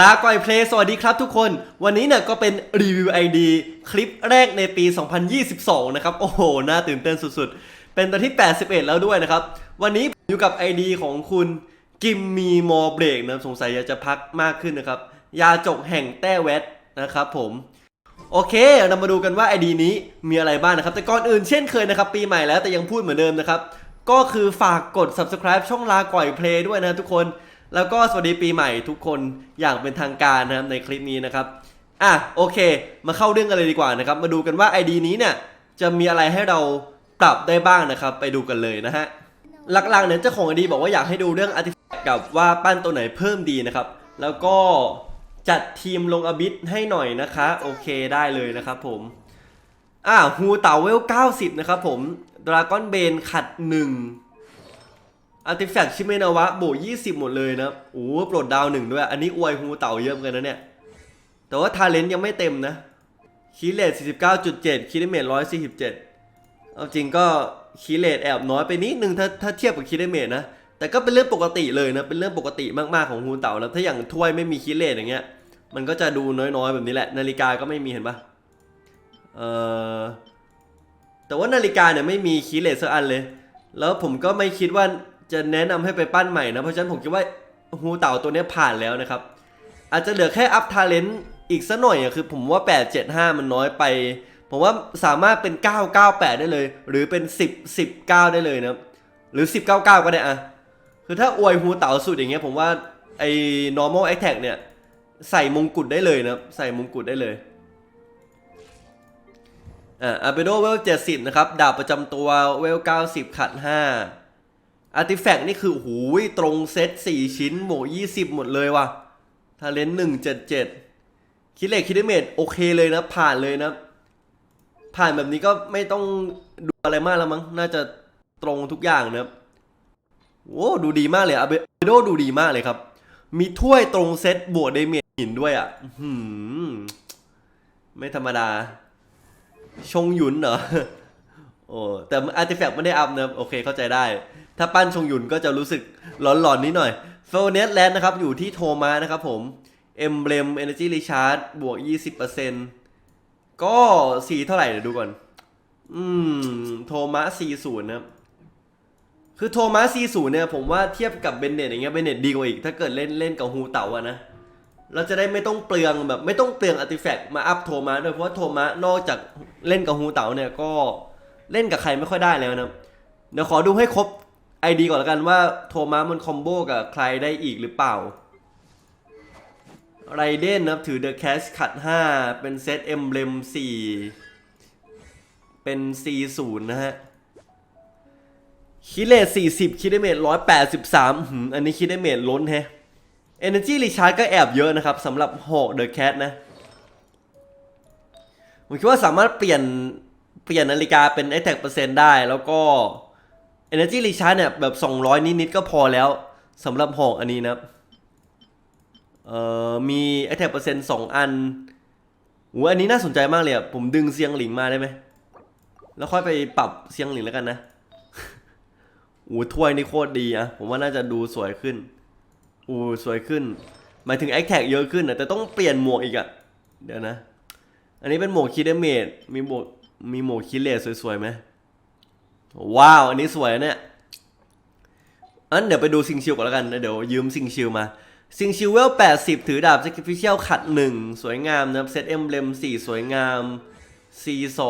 ลาก่อยเพลงสวัสดีครับทุกคน วันนี้เนี่ยก็เป็นรีวิวไอดีคลิปแรกในปี 2022 นะครับ โอ้โห น่าตื่นเต้นสุดๆ เป็นตอนที่ 81 แล้วด้วยนะครับ วันนี้อยู่กับไอดีของคุณกิมมีมอเบรกนะสงสัยอยากจะพักมากขึ้นนะครับ ยาจกแห่งแต้เวทนะครับผมโอเค เรามาดูกันว่าไอดีนี้มีอะไรบ้างนะครับ แต่ก่อนอื่นเช่นเคยนะครับ ปีใหม่แล้วแต่ยังพูดเหมือนเดิมนะครับ ก็คือฝากกด subscribe ช่องลาก่อยเพลย์ด้วยนะทุกคน แล้วก็สวัสดีปีใหม่ทุกคนอย่างเป็นทางการนะครับในคลิปนี้นะครับ อะโอเค มาเข้าเรื่องกันเลยดีกว่านะครับ มาดูกันว่า ID นี้เนี่ยจะมีอะไรให้เราปรับได้บ้างนะครับ ไปดูกันเลยนะฮะ หลักๆเนี่ยเจ้าของ ID บอกว่าอยากให้ดูเรื่อง artifact กับว่าปั้นตัวไหนเพิ่มดีนะครับ แล้วก็จัดทีมลงอบิทให้หน่อยนะคะ โอเคได้เลยนะครับผมอ่าฮูเต่าเวล90 นะครับผม ดราก้อนเบนขัด1อาร์ติแฟกต์ชิเมนาวะโบวก20หมดเลยนะโอ้โหปรดดาวหนึ่งด้วย อันนี้อวยฮูเต่าเยอะเหมือนกันนะเนี่ย แต่ว่าทาเลนต์ยังไม่เต็มนะคีเลต49.7คีเดเมต147เจ็ดเอาจริงก็คีเลตแอบน้อยไปนิดนึงถ้าถ้าเทียบกับคีเดเมตนะ แต่ก็เป็นเรื่องปกติเลยนะ เป็นเรื่องปกติมากๆของฮูเต่าแล้วถ้าอย่างถ้วยไม่มีคีเลตอย่างเงี้ย มันก็จะดูน้อยๆแบบนี้แหละ นาฬิกาก็ไม่มีเห็นปะเอ่อ แต่ว่านาฬิกาเนี่ยไม่มีคีย์เลสสักอันเลย แล้วผมก็ไม่คิดว่าจะแนะนำให้ไปปั้นใหม่นะ เพราะฉะนั้นผมคิดว่าฮูเต่าตัวนี้ผ่านแล้วนะครับ อาจจะเหลือแค่อัพทาเลนต์อีกสักหน่อยอะคือผมว่า 875 มันน้อยไป ผมว่าสามารถเป็น 998 ได้เลย หรือเป็น 10 19 ได้เลยนะครับหรือ 1099 ก็ได้อะคือถ้าอวยฮูเต่าสุดอย่างเงี้ยผมว่าไอ้ normal attack เนี่ยใส่มงกุฎได้เลยนะใส่มงกุฎได้เลย อ่าอาเปโดเวล70นะครับ ดาบประจำตัวเวล90ขัด5อาร์ติแฟกต์นี่คือหูยตรงเซต4ชิ้นโหม20หมดเลยว่ะทาเลนต์177คิดเลขคิดเมตโอเคเลยนะ ผ่านเลยนะ ผ่านแบบนี้ก็ไม่ต้องดูอะไรมากแล้วมั้ง น่าจะตรงทุกอย่างนะโอ้ดูดีมากเลยอาเบโดดูดีมากเลยครับ มีถ้วยตรงเซตบวกเดเมจหินด้วยอะหือไม่ธรรมดา ชงหยุนเหรอโอ้แต่อาร์ติแฟกต์ไม่ได้อัพนะโอเคเข้าใจได้ ถ้าปั้นชงหยุนก็จะรู้สึกหลอนๆนิดหน่อยเฟลเนสแลนด์นะครับ อยู่ที่โทมานะครับผมเอมเบลม Energy Recharge บวก 20%ก็สีเท่าไหร่เดี๋ยวดูก่อน อืม โทมา40นะครับ คือโทมัส40เนี่ย ผมว่าเทียบกับเบนเน็ตอย่างเงี้ยเบนเน็ตดีกว่าอีก ถ้าเกิดเล่นเล่นกับฮูเต่าอะนะ เราจะได้ไม่ต้องเปลืองแบบไม่ต้องเปลืองอาร์ติแฟกต์มาอัพโทมัสด้วยเพราะว่าโทมัสนอกจากเล่นกับฮูเต่าเนี่ยก็เล่นกับใครไม่ค่อยได้แล้วนะเดี๋ยวขอดูให้ครบไอดีก่อนละกันว่าโทมัสมันคอมโบกับใครได้อีกหรือเปล่าไรเดนนะครับถือเดอะแคชขัด 5 เป็นเซตเอ็มเบลม4 เป็น C0 นะฮะ คิเลต40 คิดเมต183หืมอันนี้คิดเมตล้นแฮะ Energy Recharge ก็แอบเยอะนะครับสำหรับหอก The Cat นะ ผมคิดว่าสามารถเปลี่ยนเปลี่ยนนาฬิกาเป็น Attack เปอร์เซ็นต์ได้แล้วก็ Energy Recharge เนี่ยแบบ 200 นิดๆก็พอแล้วสำหรับหอกอันนี้นะครับเอ่อมี Attack เปอร์เซ็นต์2อันหูอันนี้น่าสนใจมากเลยอะผมดึงเซียงหลิงมาได้ไหมแล้วค่อยไปปรับเซียงหลิงแล้วกันนะอูถ้วยนี่โคตรดีอะผมว่าน่าจะดูสวยขึ้น อูสวยขึ้น หมายถึงแอคแท็กเยอะขึ้นอะแต่ต้องเปลี่ยนหมวกอีกอะเดี๋ยวนะ อันนี้เป็นหมวกคิดเดเมดมีหมวกมีหมวกคิเลสสวยๆไหมว้าว อันนี้สวยนะเนี่ยอันเดี๋ยวไปดูซิงชิลก่อนแล้วกันนะเดี๋ยวยืมซิงชิลมาซิงชิลเวล80 ถือดาบ sacrificial ขัด 1 สวยงามนะครับเซตเอ็มเลม4 สวยงาม C2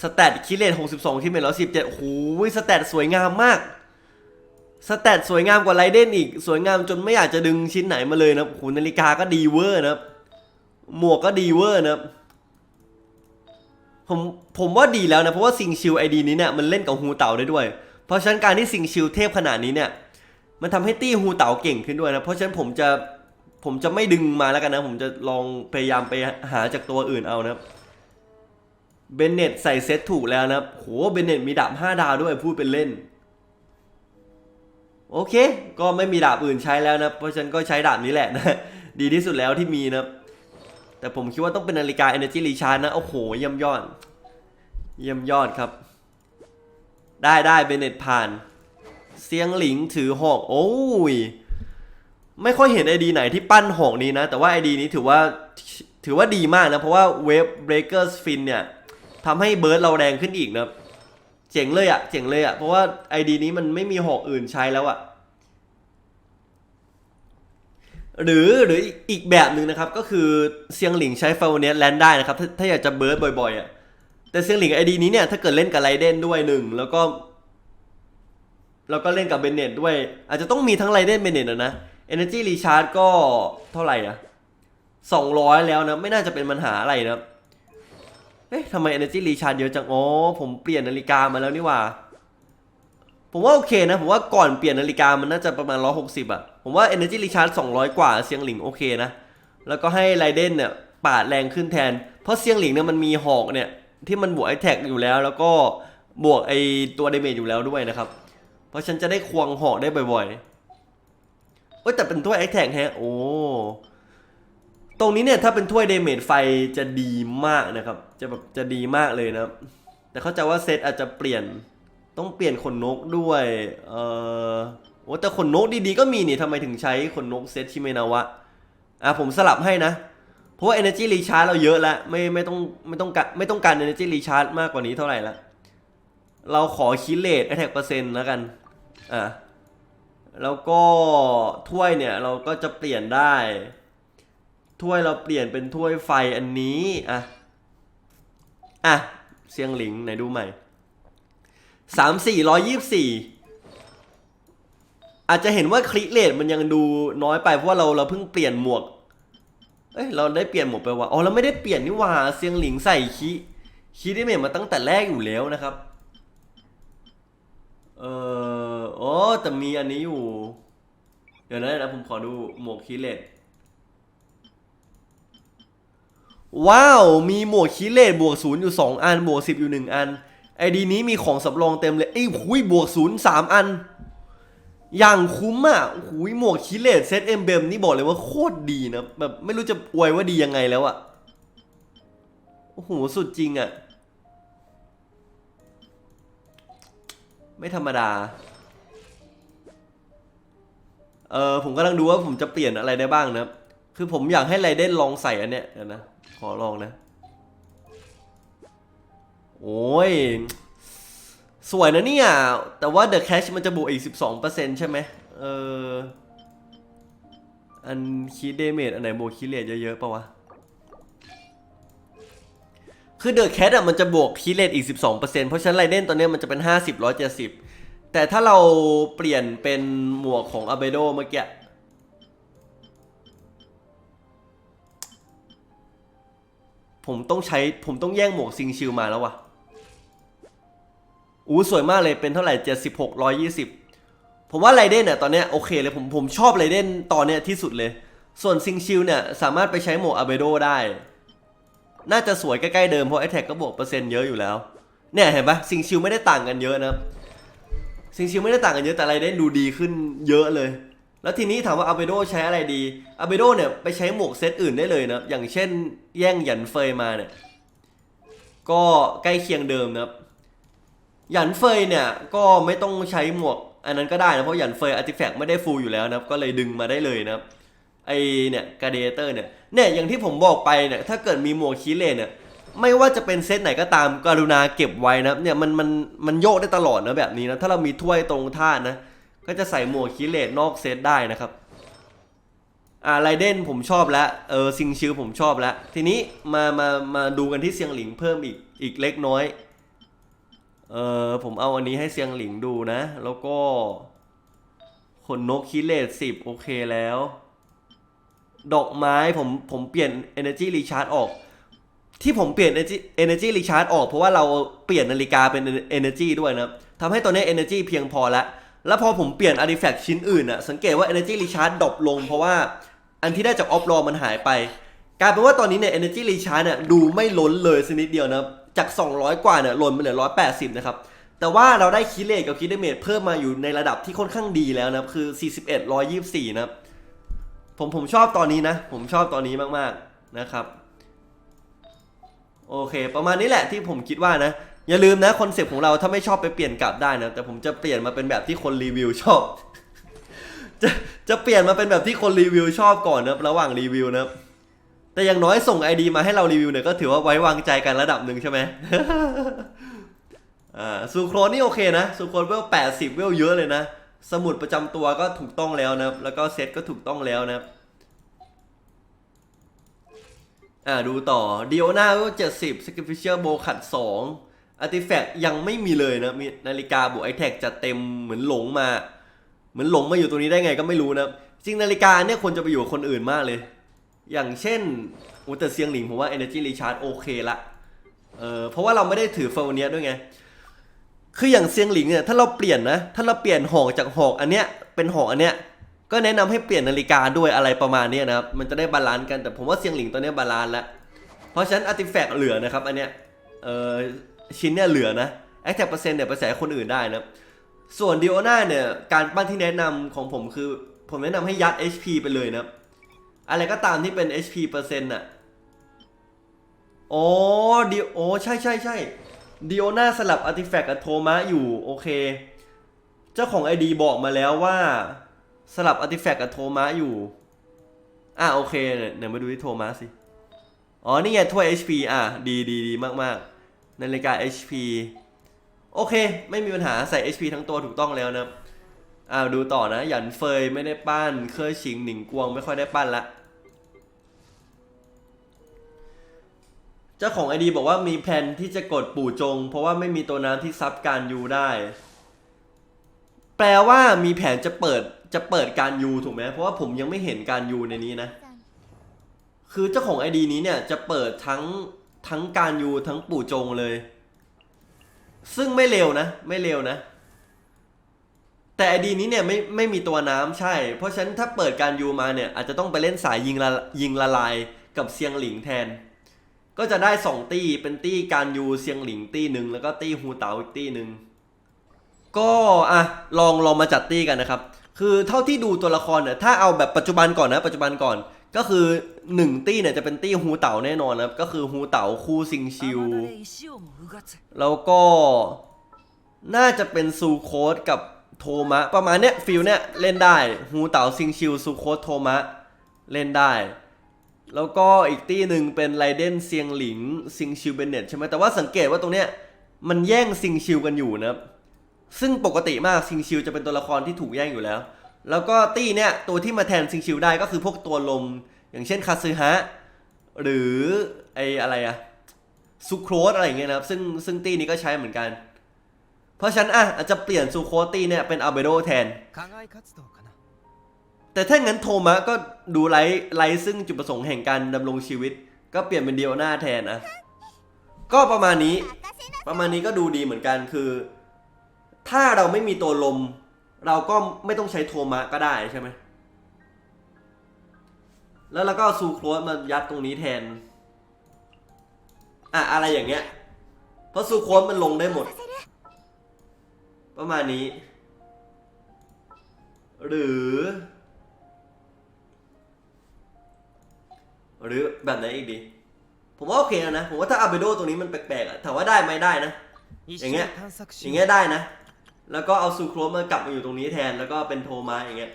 สแตทคิเลต62คิเลตแล้ว17โอ้โหสแตทสวยงามมาก สแตทสวยงามกว่าไรเดนอีก สวยงามจนไม่อยากจะดึงชิ้นไหนมาเลยนะโอ้โหนาฬิกาก็ดีเวอร์นะหมวกก็ดีเวอร์นะผมผมว่าดีแล้วนะ เพราะว่าซิงชิลไอดีนี้เนี่ยมันเล่นกับฮูเต่าได้ด้วย เพราะฉะนั้นการที่ซิงชิลเทพขนาดนี้เนี่ย มันทำให้ตี้ฮูเต่าเก่งขึ้นด้วยนะ เพราะฉะนั้นผมจะผมจะไม่ดึงมาแล้วกันนะ ผมจะลองพยายามไปหาจากตัวอื่นเอานะเบนเน็ตใส่เซตถูกแล้วนะโหเบนเน็ตมีดาบ5ดาวด้วยพูดเป็นเล่น โอเค ก็ไม่มีดาบอื่นใช้แล้วนะ เพราะฉะนันก็ใช้ดาบนี้แหละนะ ดีที่สุดแล้วที่มีนะ แต่ผมคิดว่าต้องเป็นนาฬิกา Energy Recharge นะ โอ้โห เยี่ยมยอด เยี่ยมยอดครับ ได้ได้เบเน็ตผ่านเซียงหลิงถือหอก โอ้ย ไม่ค่อยเห็นไอดีไหนที่ปั้นหอกนี้นะ แต่ว่าไอดีนี้ถือว่า ถือว่าดีมากนะ เพราะว่าเวฟเบรกเกอร์สฟินเนี่ยทำให้เบิร์ดเราแรงขึ้นอีกนะ เจ๋งเลยอะเจ๋งเลยอะเพราะว่าไอดีนี้มันไม่มีหอกอื่นใช้แล้วอะหรือหรืออีกแบบหนึ่งนะครับ ก็คือเซียงหลิงใช้ฟาวเนียแลนได้นะครับ ถ้าถ้าอยากจะเบิร์ดบ่อยๆอะแต่เซียงหลิงไอดีนี้เนี่ยถ้าเกิดเล่นกับไรเดนด้วยหนึ่งแล้วก็ แล้วก็เล่นกับเบนเน็ตด้วย อาจจะต้องมีทั้งไรเดนเบนเน็ตนะนะ Energy Recharge ก็เท่าไหร่อะ200แล้วนะ ไม่น่าจะเป็นปัญหาอะไรนะ อ๊ะทำไม Energy Recharge เยอะจัง อ๋อ ผมเปลี่ยนนาฬิกามาแล้วนี่หว่า ผมว่าโอเคนะ ผมว่าก่อนเปลี่ยนนาฬิกามันน่าจะประมาณ 160อะผมว่า Energy Recharge 200 กว่าเซียงหลิงโอเคนะ แล้วก็ให้ไรเดนเนี่ยปาดแรงขึ้นแทน เพราะเซียงหลิงเนี่ยมันมีหอกเนี่ยที่มันบวกไอแท็กอยู่แล้ว แล้วก็บวกไอตัวเดเมจอยู่แล้วด้วยนะครับ เพราะฉันจะได้ควงหอกได้บ่อยๆเอ้ยแต่เป็นถ้วไอแท็กแฮะ โอ้ ตรงนี้เนี่ยถ้าเป็นถ้วยเดเมจไฟจะดีมากนะครับ จะแบบจะดีมากเลยนะแต่เข้าใจว่าเซตอาจจะเปลี่ยนต้องเปลี่ยนขนนกด้วยเออโอ้แต่ขนนกดีๆก็มีนี่ทำไมถึงใช้ขนนกเซตชิเมนาวะอะผมสลับให้นะ เพราะว่า energy recharge เราเยอะแล้วไม่ไม่ต้องไม่ต้องการไม่ต้องการ energy recharge มากกว่านี้เท่าไหร่ละเราขอคิดเลท attack เปอร์เซ็นต์แล้วกันอะแล้วก็ถ้วยเนี่ยเราก็จะเปลี่ยนได้ ถ้วยเราเปลี่ยนเป็นถ้วยไฟอันนี้ อะ อะ เสียงหลิงไหนดูใหม่สามสี่ร้อยยี่สี่อาจจะเห็นว่าคลิกเลทมันยังดูน้อยไปเพราะว่าเราเราเพิ่งเปลี่ยนหมวก เอ้ยเราได้เปลี่ยนหมวกไปว่าอ๋อเราไม่ได้เปลี่ยนนี่ว่าเสียงหลิงใส่คีคีได้เมจมาตั้งแต่แรกอยู่แล้วนะครับ เออโอ้แต่มีอันนี้อยู่ เดี๋ยวนะนะผมขอดูหมวกคีเลต ว้าว มีหมวกคีเลตบวกศูนย์อยู่สองอัน บวกสิบอยู่หนึ่งอัน ไอดีนี้มีของสำรองเต็มเลยเอ้หุยบวกศูนย์สามอัน อย่างคุ้มอะหุยหมวกคีเลตเซตเอ็มเบมนี่บอกเลยว่าโคตรดีนะ แบบไม่รู้จะอวยว่าดียังไงแล้วอะ โอ้โห สุดจริงอะ ไม่ธรรมดา เออผมกำลังดูว่าผมจะเปลี่ยนอะไรได้บ้างนะ คือผมอยากให้ไรเดนลองใส่อันเนี้ยนะ ขอลองนะ โอ้ย สวยนะเนี่ย แต่ว่า The Cash มันจะบวกอีก 12%ใช่ไหมเออ อันคีเดเมจอันไหนบวกคีเลตเยอะๆปะวะคือเดอะแคทอะมันจะบวกคีเลตอีก 12%เพราะฉะนั้นไรเดนตอนเนี้ยมันจะเป็น 50 170 แต่ถ้าเราเปลี่ยนเป็นหมวกของอาเบโดเมื่อกี้ ผมต้องใช้ผมต้องแย่งหมวกซิงชิลมาแล้ววะอู้สวยมากเลยเป็นเท่าไหร่76 120ผมว่าไรเด้นเนี่ยตอนเนี้ยโอเคเลยผมผมชอบไรเด้นตอนเนี้ยที่สุดเลย ส่วนซิงชิลเนี่ยสามารถไปใช้หมวกอาเบโดได้ น่าจะสวยใกล้ๆเดิมเพราะไอแท็กก็บวกเปอร์เซ็นต์เยอะอยู่แล้ว เนี่ยเห็นปะซิงชิลไม่ได้ต่างกันเยอะนะซิงชิลไม่ได้ต่างกันเยอะแต่ไรได้นดูดีขึ้นเยอะเลย แล้วทีนี้ถามว่าอาเบโดใช้อะไรดีอาเบโดเนี่ยไปใช้หมวกเซตอื่นได้เลยนะอย่างเช่นแย่งหยันเฟยมาเนี่ยก็ใกล้เคียงเดิมนะครับหยันเฟยเนี่ยก็ไม่ต้องใช้หมวกอันนั้นก็ได้นะเพราะหยันเฟยอาร์ติแฟกต์ไม่ได้ฟูลอยู่แล้วนะครับก็เลยดึงมาได้เลยนะครับไอเนี่ยกาเดเตอร์เนี่ยเนี่ยอย่างที่ผมบอกไปเนี่ยถ้าเกิดมีหมวกคีเลนเนี่ยไม่ว่าจะเป็นเซตไหนก็ตามกรุณาเก็บไว้นะเนี่ยมันมันมันโยกได้ตลอดนะแบบนี้นะถ้าเรามีถ้วยตรงท่านะ ก็จะใส่หมวกคีเลนนอกเซตได้นะครับ อ่าไรเดนผมชอบแล้ว เออซิงชิลผมชอบแล้ว ทีนี้มามามาดูกันที่เซียงหลิงเพิ่มอีกอีกเล็กน้อย เออผมเอาอันนี้ให้เซียงหลิงดูนะ แล้วก็ขนนกคิเลตสิบโอเคแล้ว ดอกไม้ผมผมเปลี่ยน Energy Recharge ออก ที่ผมเปลี่ยน Energy Energy Recharge ออกเพราะว่าเราเปลี่ยนนาฬิกาเป็น Energy ด้วยนะทำให้ตอนนี้ Energy เพียงพอแล้ว แล้วพอผมเปลี่ยน Artifact ชิ้นอื่นอะสังเกตว่า Energy Recharge ดรอปลง เพราะว่าอันที่ได้จากออฟรอมันหายไป กลายเป็นว่าตอนนี้เนี่ย Energy Recharge เนี่ยดูไม่ล้นเลยสักนิดเดียวนะจาก 200 กว่าเนี่ยหล่นมาเหลือ 180 นะครับ แต่ว่าเราได้คิเลตกับคิดเดเมจเพิ่มมาอยู่ในระดับที่ค่อนข้างดีแล้วนะคือ 41 124 นะผมผมชอบตอนนี้นะ ผมชอบตอนนี้มากๆนะครับ โอเค ประมาณนี้แหละที่ผมคิดว่านะ อย่าลืมนะคอนเซปต์ของเราถ้าไม่ชอบไปเปลี่ยนกลับได้นะแต่ผมจะเปลี่ยนมาเป็นแบบที่คนรีวิวชอบ จะจะเปลี่ยนมาเป็นแบบที่คนรีวิวชอบก่อนนะระหว่างรีวิวนะแต่อย่างน้อยส่ง ID มาให้เรารีวิวเนี่ยก็ถือว่าไว้วางใจกันระดับหนึ่งใช่ไหมอ่าซูโครนี่โอเคนะซูโครเวล80เวลเยอะเลยนะสมุดประจำตัวก็ถูกต้องแล้วนะแล้วก็เซตก็ถูกต้องแล้วนะอ่าดูต่อดิโอนาเวล70 Sacrificial Bow ขัด 2 Artifact ยังไม่มีเลยนะมีนาฬิกาบวกไอแท็กจะเต็มเหมือนหลงมา เหมือนหลงมาอยู่ตรงนี้ได้ไงก็ไม่รู้นะจริงนาฬิกาเนี่ยควรจะไปอยู่กับคนอื่นมากเลย อย่างเช่นอุตเตอร์เซียงหลิงผมว่า Energy Recharge โอเคละเออเพราะว่าเราไม่ได้ถือเฟอร์เนียด้วยไง คืออย่างเซียงหลิงเนี่ยถ้าเราเปลี่ยนนะถ้าเราเปลี่ยนหอกจากหอกอันเนี้ยเป็นหอกอันเนี้ยก็แนะนำให้เปลี่ยนนาฬิกาด้วยอะไรประมาณนี้นะครับ มันจะได้บาลานซ์กันแต่ผมว่าเซียงหลิงตัวนี้บาลานซ์แล้ว เพราะฉะนั้นอาร์ติแฟกต์เหลือนะครับ อันเนี้ย เออ ชิ้นเนี่ยเหลือนะแอคแท็กเปอร์เซ็นต์เนี่ยไปใส่คนอื่นได้นะ ส่วนดิโอนาเนี่ย การปั้นที่แนะนำของผมคือ ผมแนะนำให้ยัด HP ไปเลยนะ อะไรก็ตามที่เป็น HP เปอร์เซ็นต์น่ะอ๋อดิโอใช่ใช่ใช่ดิโอนาสลับอาร์ติแฟกต์กับโทมะอยู่ โอเค เจ้าของ ID บอกมาแล้วว่า สลับอาร์ติแฟกต์กับโทมะอยู่ อะโอเคเนี่ยเดี๋ยวมาดูที่โทมะสิ อ๋อ นี่ไงถ้วย HP อะ ดีดีดีมาก ๆ นาฬิกา HP โอเค ไม่มีปัญหาใส่ HP ทั้งตัวถูกต้องแล้วนะอ่าดูต่อนะ หยันเฟยไม่ได้ปั้น เคยชิงหนิงกวงไม่ค่อยได้ปั้นละ เจ้าของไอดีบอกว่ามีแผนที่จะกดปู่จง เพราะว่าไม่มีตัวน้ำที่ซับการยูได้ แปลว่ามีแผนจะเปิดจะเปิดการยูถูกไหมเพราะว่าผมยังไม่เห็นการยูในนี้นะ คือเจ้าของไอดีนี้เนี่ยจะเปิดทั้ง ทั้งการยูทั้งปู่จงเลย ซึ่งไม่เร็วนะ ไม่เร็วนะ แต่ไอดีนี้เนี่ยไม่ไม่มีตัวน้ำใช่ เพราะฉะนั้นถ้าเปิดการยูมาเนี่ยอาจจะต้องไปเล่นสายยิงละยิงละลายกับเซียงหลิงแทน ก็จะได้สองตี้เป็นตี้การยูเซียงหลิงตี้หนึ่งแล้วก็ตี้ฮูเต๋าอีกตี้หนึ่งก็อะลองลองมาจัดตี้กันนะครับ คือเท่าที่ดูตัวละครเนี่ยถ้าเอาแบบปัจจุบันก่อนนะ ปัจจุบันก่อน ก็คือหนึ่งตี้เนี่ยจะเป็นตี้ฮูเต่าแน่นอนนะครับ ก็คือฮูเต่าคู่ซิงชิว แล้วก็น่าจะเป็นซูโคสกับโทมะ ประมาณเนี้ยฟิลเนี้ยเล่นได้ฮูเต่าซิงชิวซูโคสโทมะเล่นได้ แล้วก็อีกตี้หนึ่งเป็นไรเดนเซียงหลิงซิงชิวเบเน็ตใช่ไหมแต่ว่าสังเกตว่าตรงเนี้ยมันแย่งซิงชิวกันอยู่นะครับซึ่งปกติมากซิงชิวจะเป็นตัวละครที่ถูกแย่งอยู่แล้ว แล้วก็ตี้เนี่ยตัวที่มาแทนซิงคิวได้ก็คือพวกตัวลม อย่างเช่นคาซึฮะ หรือไออะไรอะซูโครสอะไรอย่างเงี้ยนะครับ ซึ่งซึ่งตี้นี้ก็ใช้เหมือนกัน เพราะฉันอะอาจจะเปลี่ยนซูโครสตี้เนี่ยเป็นอาเบโดแทน แต่ถ้างั้นโทมะก็ดูไลไลซึ่งจุดประสงค์แห่งการดำรงชีวิต ก็เปลี่ยนเป็นเดียวหน้าแทนนะก็ประมาณนี้ ประมาณนี้ก็ดูดีเหมือนกันคือ ถ้าเราไม่มีตัวลม เราก็ไม่ต้องใช้โทมัสก็ได้ใช่ไหม แล้วเราก็ซูโครสมายัดตรงนี้แทน อะอะไรอย่างเงี้ย เพราะซูโครสมันลงได้หมด ประมาณนี้ หรือ หรือแบบไหนอีกดี ผมว่าโอเคแล้วนะ ผมว่าถ้าอาเบโดตัวนี้มันแปลกๆอะถามว่าได้ไหมได้นะ อย่างเงี้ย อย่างเงี้ยได้นะ แล้วก็เอาซูโครมากลับมาอยู่ตรงนี้แทนแล้วก็เป็นโทมาอย่างเงี้ย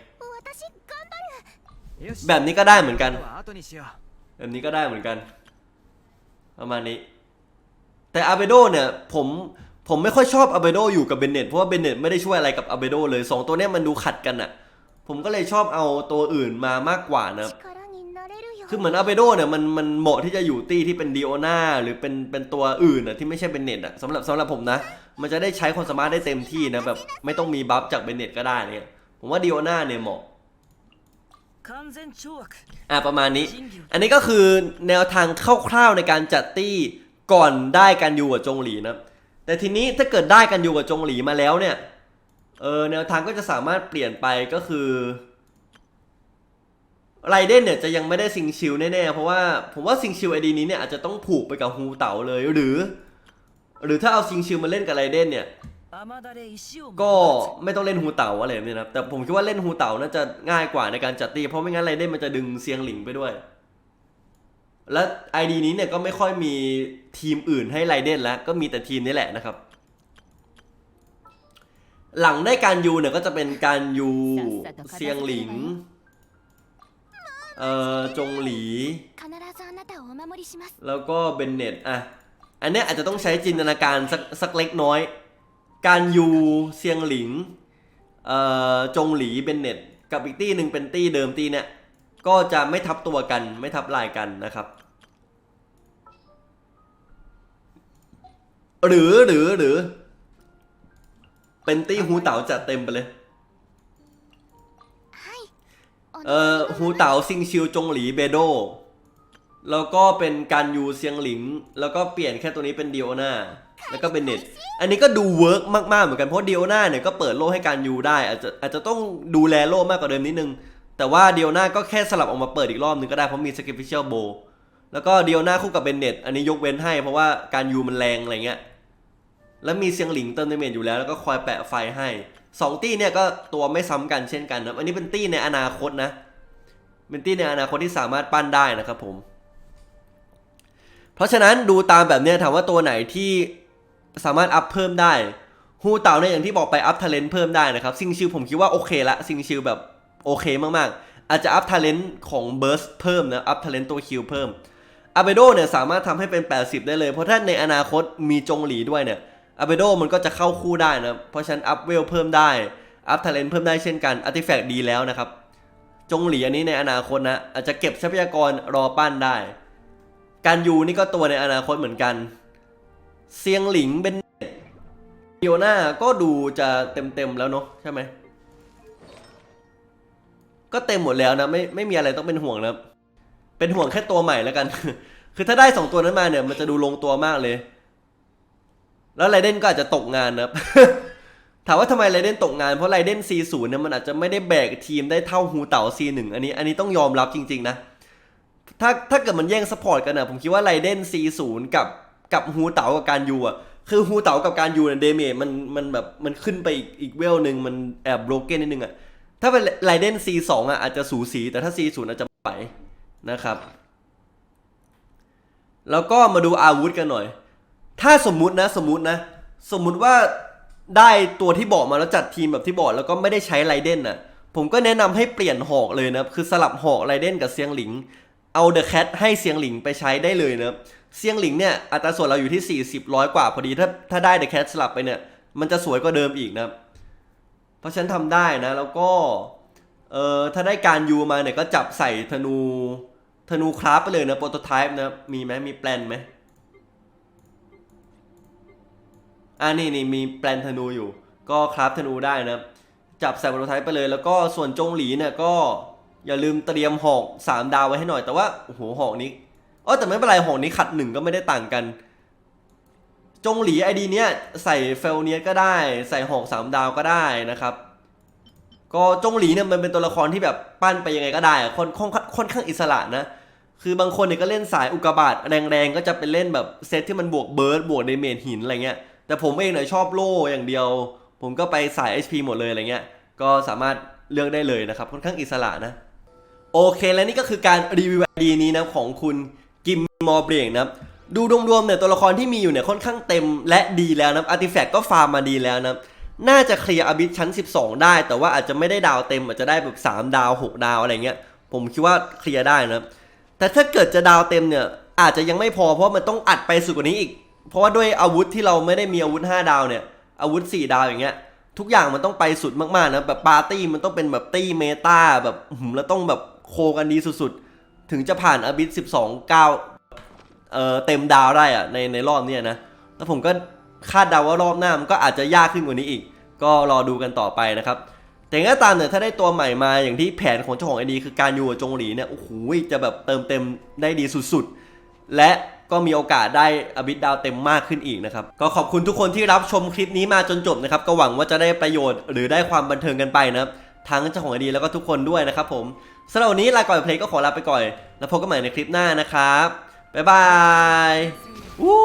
แบบนี้ก็ได้เหมือนกัน แบบนี้ก็ได้เหมือนกัน ประมาณนี้ แต่อาเบโดเนี่ย ผมผมไม่ค่อยชอบอาเบโดอยู่กับเบนเน็ตเพราะว่าเบนเน็ตไม่ได้ช่วยอะไรกับอาเบโดเลยสองตัวเนี้ยมันดูขัดกันอะผมก็เลยชอบเอาตัวอื่นมามากกว่านะคือเหมือนอาเบโดเนี่ยมันมันเหมาะที่จะอยู่ตี้ที่เป็นดิโอนาหรือเป็นเป็นตัวอื่นอะที่ไม่ใช่เบนเน็ตอะสำหรับสำหรับผมนะ มันจะได้ใช้ความสามารถได้เต็มที่นะแบบไม่ต้องมีบัฟจากเบนเน็ตก็ได้เนี่ยผมว่าดิโอน่าเนี่ยเหมาะอ่าประมาณนี้ อันนี้ก็คือแนวทางคร่าวๆในการจัดตี้ก่อนได้กันอยู่กับจงหลีนะแต่ทีนี้ถ้าเกิดได้กันอยู่กับจงหลีมาแล้วเนี่ยเออแนวทางก็จะสามารถเปลี่ยนไปก็คือไรเดนเนี่ยจะยังไม่ได้ซิงชิลแน่ๆเพราะว่าผมว่าซิงชิลไอดีนี้เนี่ยอาจจะต้องผูกไปกับฮูเต๋าเลยหรือ หรือถ้าเอาซิงชิวมาเล่นกับไรเดนเนี่ย ก็ไม่ต้องเล่นฮูเต่าอะไรแนี้นะครับ แต่ผมคิดว่าเล่นฮูเต่าน่าจะง่ายกว่าในการจัดตีเพราะไม่งั้นไรเดนมันจะดึงเซียงหลิงไปด้วย และไอดีนี้เนี่ยก็ไม่ค่อยมีทีมอื่นให้ไรเดนแล้ว ก็มีแต่ทีมนี้แหละนะครับ หลังได้การยูเนี่ยก็จะเป็นการยูเซียงหลิง เอ่อจงหลี แล้วก็เบนเน็ตอะ อันเนี้ยอาจจะต้องใช้จินตนาการสักสักเล็กน้อย การยูเซียงหลิงเอ่อจงหลีเบนเน็ตกับอีกตี้หนึ่งเป็นตี้เดิมตี้เนี่ยก็จะไม่ทับตัวกันไม่ทับลายกันนะครับ หรือหรือหรือ เป็นตี้ฮูเต๋าจัดเต็มไปเลยおเอ่อฮูเต๋าซิงชิวจงหลีเบโด แล้วก็เป็นการยูเซียงหลิง แล้วก็เปลี่ยนแค่ตัวนี้เป็นเดียนาแล้วก็เป็นเน็ต อันนี้ก็ดูเวิร์กมากๆเหมือนกันเพราะเดียนาเนี่ยก็เปิดโล่ให้การยูได้ อาจจะอาจจะต้องดูแลโล่มากกว่าเดิมนิดนึง แต่ว่าเดียนาก็แค่สลับออกมาเปิดอีกรอบนึงก็ได้เพราะมี sacrificial bow แล้วก็เดียนาคู่กับเบนเน็ตอันนี้ยกเว้นให้เพราะว่าการยูมันแรงอะไรเงี้ย แล้วมีเซียงหลิงเติมเดเมจอยู่แล้วแล้วก็คอยแปะไฟให้สองตี้เนี่ยก็ตัวไม่ซ้ำกันเช่นกันนะอันนี้เป็นตี้ในอนาคตนะ เป็นตี้ในอนาคตที่สามารถปั้นได้นะครับผม ราะฉะนั้นดูตามแบบเนี้ยถามว่าตัวไหนที่สามารถอัพเพิ่มได้ฮูเต่าเนี่ยอย่างที่บอกไปอัพท ALENT เพิ่มได้นะครับซิงชิลผมคิดว่าโอเคละซิงชิลแบบโอเคมากๆ อาจจะอัพท ALENT ของเบิร์สเพิ่มนะอัพท ALENT ตัวคิวเพิ่มอาเบโดเนี่ยสามารถทำให้เป็น 80 ได้เลย เพราะถ้าในอนาคตมีจงหลีด้วยเนี่ยอาเบโดมันก็จะเข้าคู่ได้นะเพราะฉะนั้นอัพเวลเพิ่มได้อัพท ALENT เพิ่มได้เช่นกันอาร์ติแฟกต์ดีแล้วนะครับจงหลีอันนี้ในอนาคตนะอาจจะเก็บทรัพยากรรอปั้นได้ การยูนี่ก็ตัวในอนาคตเหมือนกัน เซียงหลิงเป็นเดียวหน้าก็ดูจะเต็มเต็มๆแล้วเนาะใช่ไหม ก็เต็มหมดแล้วนะไม่ไม่มีอะไรต้องเป็นห่วงนะเป็นห่วงแค่ตัวใหม่แล้วกัน คือถ้าได้สองตัวนั้นมาเนี่ย มันจะดูลงตัวมากเลย แล้วไรเดนก็อาจจะตกงานนะครับถามว่าทำไมไรเดนตกงานเพราะไรเดน C0 เนี่ยมันอาจจะไม่ได้แบกทีมได้เท่าฮูเต่า C1 อันนี้ อันนี้ต้องยอมรับจริง ๆ นะ ถ้าถ้าเกิดมันแย่งสปอร์ตกันอะผมคิดว่าไรเดน C0 กับกับฮูเต่ากับการยูอะคือฮูเต่ากับการยูเนี่ยเดเมจมันมันแบบมันขึ้นไปอีกอีกเวลหนึ่งมันแอบโบรกเก้นนิดนึงอะถ้าเป็นไรเดน C2 อะอาจจะสูสีแต่ถ้า C0 อาจจะไม่ไหวนะครับ แล้วก็มาดูอาวุธกันหน่อย ถ้าสมมุตินะสมมุตินะ สมมุติว่าได้ตัวที่บอกมาแล้วจัดทีมแบบที่บอกแล้วก็ไม่ได้ใช้ไรเดนน่ะผมก็แนะนำให้เปลี่ยนหอกเลยนะคือสลับหอกไรเดนกับเซียงหลิง เอาเดอะแคทให้เซียงหลิงไปใช้ได้เลยนะเซียงหลิงเนี่ยอัตราส่วนเราอยู่ที่ 40ร้อยกว่าพอดีถ้าถ้าได้เดอะแคทสลับไปเนี่ย มันจะสวยกว่าเดิมอีกนะเพราะฉันทำได้นะแล้วก็เอ่อถ้าได้การยูมาเนี่ยก็จับใส่ธนูธนูคราฟไปเลยนะโปรโตไทป์นะมีไหมมีแปลนไหมอ่านี่นี่มีแปลนธนูอยู่ ก็คราฟธนูได้นะจับใส่โปรโตไทป์ไปเลย แล้วก็ส่วนจงหลีเนี่ยก็ อย่าลืมเตรียมหอก3ดาวไว้ให้หน่อยแต่ว่าโอ้โหหอกนี้อ๋อแต่ไม่เป็นไรหอกนี้ขัดหนึ่งก็ไม่ได้ต่างกัน จงหลีไอดีเนี้ยใส่เฟลเนียก็ได้ ใส่หอก3ดาวก็ได้นะครับ ก็จงหลีเนี่ยมันเป็นตัวละครที่แบบปั้นไปยังไงก็ได้ค่อนค่อนค่อนข้างอิสระนะคือบางคนเนี่ยก็เล่นสายอุกกาบาตแรงๆ ก็จะเป็นเล่นแบบเซตที่มันบวกเบิร์ดบวกเดเมจหินอะไรเงี้ยแต่ผมเองเนี่ยชอบโล่อย่างเดียว ผมก็ไปสาย HP หมดเลยอะไรเงี้ยก็สามารถเลือกได้เลยนะครับค่อนข้างอิสระนะ โอเคและนี่ก็คือการรีวิวดีนี้นะของคุณกิมมอเบรกนะครับดูรวมๆเนี่ยตัวละครที่มีอยู่เนี่ยค่อนข้างเต็มและดีแล้วนะครับอาร์ติแฟกต์ก็ฟาร์มมาดีแล้วนะน่าจะเคลียร์อบิสชั้น 12 ได้ แต่ว่าอาจจะไม่ได้ดาวเต็มอาจจะได้แบบ 3 ดาว 6 ดาวอะไรเงี้ย ผมคิดว่าเคลียร์ได้นะแต่ถ้าเกิดจะดาวเต็มเนี่ยอาจจะยังไม่พอเพราะมันต้องอัดไปสุดกว่านี้อีก เพราะว่าด้วยอาวุธที่เราไม่ได้มีอาวุธ 5 ดาวเนี่ยอาวุธ 4 ดาวอย่างเงี้ยทุกอย่างมันต้องไปสุดมากๆนะแบบปาร์ตี้มันต้องเป็นแบบตี้เมตาแบบหือแล้วต้องแบบ โคกันดีสุดๆ ถึงจะผ่านอบิส12 9เอ่อเต็มดาวได้อะในในรอบเนี้ยนะ แล้วผมก็คาดเดาว่ารอบหน้ามันก็อาจจะยากขึ้นกว่านี้อีก ก็รอดูกันต่อไปนะครับ แต่ยังไงก็ตามเนี่ยถ้าได้ตัวใหม่มาอย่างที่แผนของเจ้าของไอดีคือการอยู่กับจงหลีเนี่ยโอ้โหจะแบบเติมเต็มได้ดีสุดๆ และก็มีโอกาสได้อบิดดาวเต็มมากขึ้นอีกนะครับ ก็ขอบคุณทุกคนที่รับชมคลิปนี้มาจนจบนะครับ ก็หวังว่าจะได้ประโยชน์หรือได้ความบันเทิงกันไปนะครับ ทั้งเจ้าของไอดีแล้วก็ทุกคนด้วยนะครับผมสำหรับวันนี้ลาก่อนเพลงก็ขอลาไปก่อนแล้วพบกันใหม่ในคลิปหน้านะครับบ๊ายบายวู้